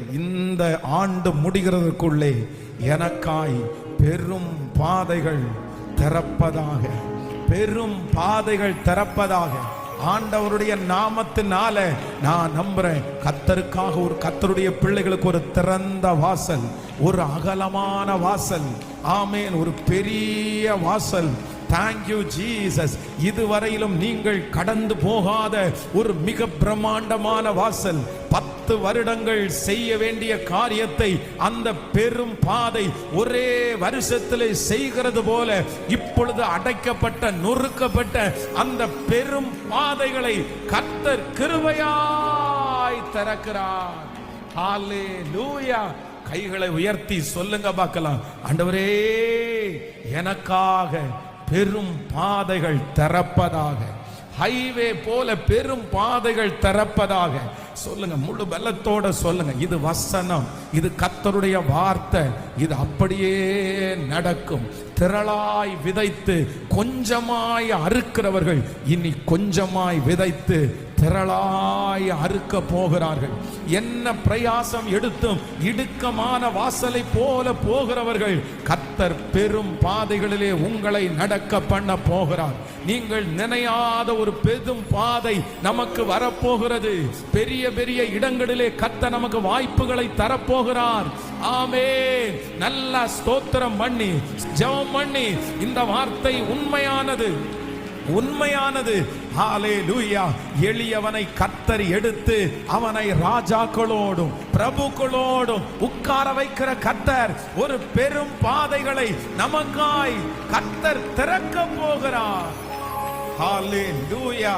இந்த ஆண்டு முடிகிறதுக்குள்ளே எனக்காய் பெரும் பாதைகள் திறப்பதாக பெரும் பாதைகள் திறப்பதாக ஆண்டவருடைய நாமத்தினால நான் நம்புறேன். கத்தருக்காக ஒரு கத்தருடைய பிள்ளைகளுக்கு ஒரு திறந்த வாசல் ஒரு அகலமான வாசல். ஆமேன். ஒரு பெரிய வாசல். தேங்க்யூ ஜீசஸ் இதுவரையிலும் நீங்கள் கடந்து போகாத ஒரு மிக பிரம்மாண்டமான வாசல். பத்து பத்து வருடங்கள் செய்ய வேண்டிய காரியத்தை அந்த பெரும் பாதை ஒரே வருஷத்தில் செய்கிறது போல இப்பொழுது அடைக்கப்பட்ட நொறுக்கப்பட்ட அந்த பெரும் பாதைகளை கத்தர் கிருபையாய் திறக்கிறார். லூயா கைகளை உயர்த்தி சொல்லுங்க பார்க்கலாம். ஆண்டவரே எனக்காக பெரும் பாதைகள் திறப்பதாக. ஹைவே போல பெரும் பாதைகள் திறப்பதாக. சொல்லுங்க முழு பலத்தோட சொல்லுங்க. இது வசனம் இது கத்தருடைய வார்த்தை. இது அப்படியே நடக்கும். திரளாய் விதைத்து கொஞ்சமாய் அறுக்கிறவர்கள் இனி கொஞ்சமாய் விதைத்து திரளாய் அறுக்க போகிறார்கள். என்ன பிரயாசம் எடுத்தும் இடுக்கமான வாசலை போல போகிறவர்கள் கத்தர் பெரும் பாதைகளிலே உங்களை நடக்க பண்ண போகிறார். நீங்கள் நினையாத ஒரு பெரும் பாதை நமக்கு வரப்போகிறது. பெரிய பெரிய இடங்களிலே கத்த நமக்கு வாய்ப்புகளை தரப்போகிறார். ஆமே நல்ல ஸ்தோத்திரம் பண்ணி ஜெபம் பண்ணி இந்த வார்த்தை உண்மையானது. உண்மையானது. ஹாலே லூயா எளியவனை கத்தர் எடுத்து அவனை ராஜாக்களோடும் பிரபுக்களோடும் உட்கார வைக்கிற கத்தர் ஒரு பெரும் பாதைகளை நமக்காய் கத்தர் திறக்க போகிறார். லூயா